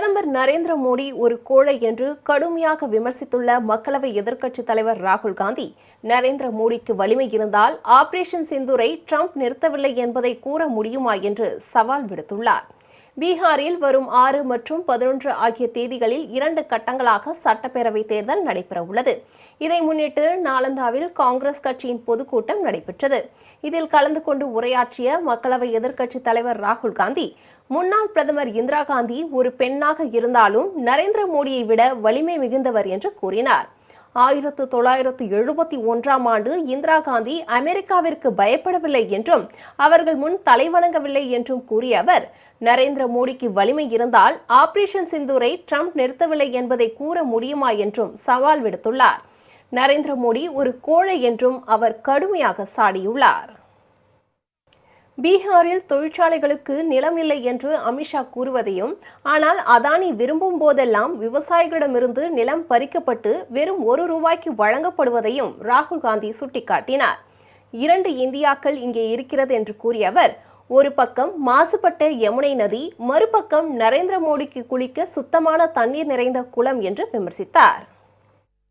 பிரதமர் நரேந்திர மோடி ஒரு கோழை என்று கடுமையாக விமர்சித்துள்ள மக்களவை எதிர்க்கட்சித் தலைவர் ராகுல் காந்தி நரேந்திர மோடிக்கு வலிமை இருந்தால் ஆபரேஷன் சிந்துரை ட்ரம்ப் நிறுத்தவில்லை என்பதை கூற முடியுமா என்று சவால் விடுத்துள்ளார். பீகாரில் வரும் ஆறு மற்றும் பதினொன்று ஆகிய தேதிகளில் இரண்டு கட்டங்களாக சட்டப்பேரவைத் தேர்தல் நடைபெறவுள்ளது. இதை முன்னிட்டு நாலந்தாவில் காங்கிரஸ் கட்சியின் பொதுக்கூட்டம் நடைபெற்றது. இதில் கலந்து கொண்டு உரையாற்றிய மக்களவை எதிர்க்கட்சித் தலைவர் ராகுல் காந்தி முன்னாள் பிரதமர் இந்திரா காந்தி ஒரு பெண்ணாக இருந்தாலும் நரேந்திர மோடியை விட வலிமை மிகுந்தவர் என்று கூறினார். ஆயிரத்து தொள்ளாயிரத்து எழுபத்தி ஒன்றாம் ஆண்டு இந்திரா காந்தி அமெரிக்காவிற்கு பயப்படவில்லை என்றும் அவர்கள் முன் தலைவணங்கவில்லை என்றும் கூறிய அவர் நரேந்திர மோடிக்கு வலிமை இருந்தால் ஆபரேஷன் சிந்தூரை ட்ரம்ப் நிறுத்தவில்லை என்பதை கூற முடியுமா? என்றும் சவால் விடுத்துள்ளார். நரேந்திர மோடி ஒரு கோழை என்றும் அவர் கடுமையாக சாடியுள்ளார். பீகாரில் தொழிற்சாலைகளுக்கு நிலம் இல்லை என்று அமித்ஷா கூறுவதையும் ஆனால் அதானி விரும்பும் போதெல்லாம் விவசாயிகளிடமிருந்து நிலம் பறிக்கப்பட்டு வெறும் ஒரு ரூபாய்க்கு வழங்கப்படுவதையும் ராகுல் காந்தி சுட்டிக்காட்டினார். இரண்டு இந்தியாக்கள் இங்கே இருக்கிறது என்று கூறிய அவர் ஒரு பக்கம் மாசுபட்ட யமுனை நதி மறுபக்கம் நரேந்திர மோடிக்கு குளிக்க சுத்தமான தண்ணீர் நிறைந்த குளம் என்று விமர்சித்தார்.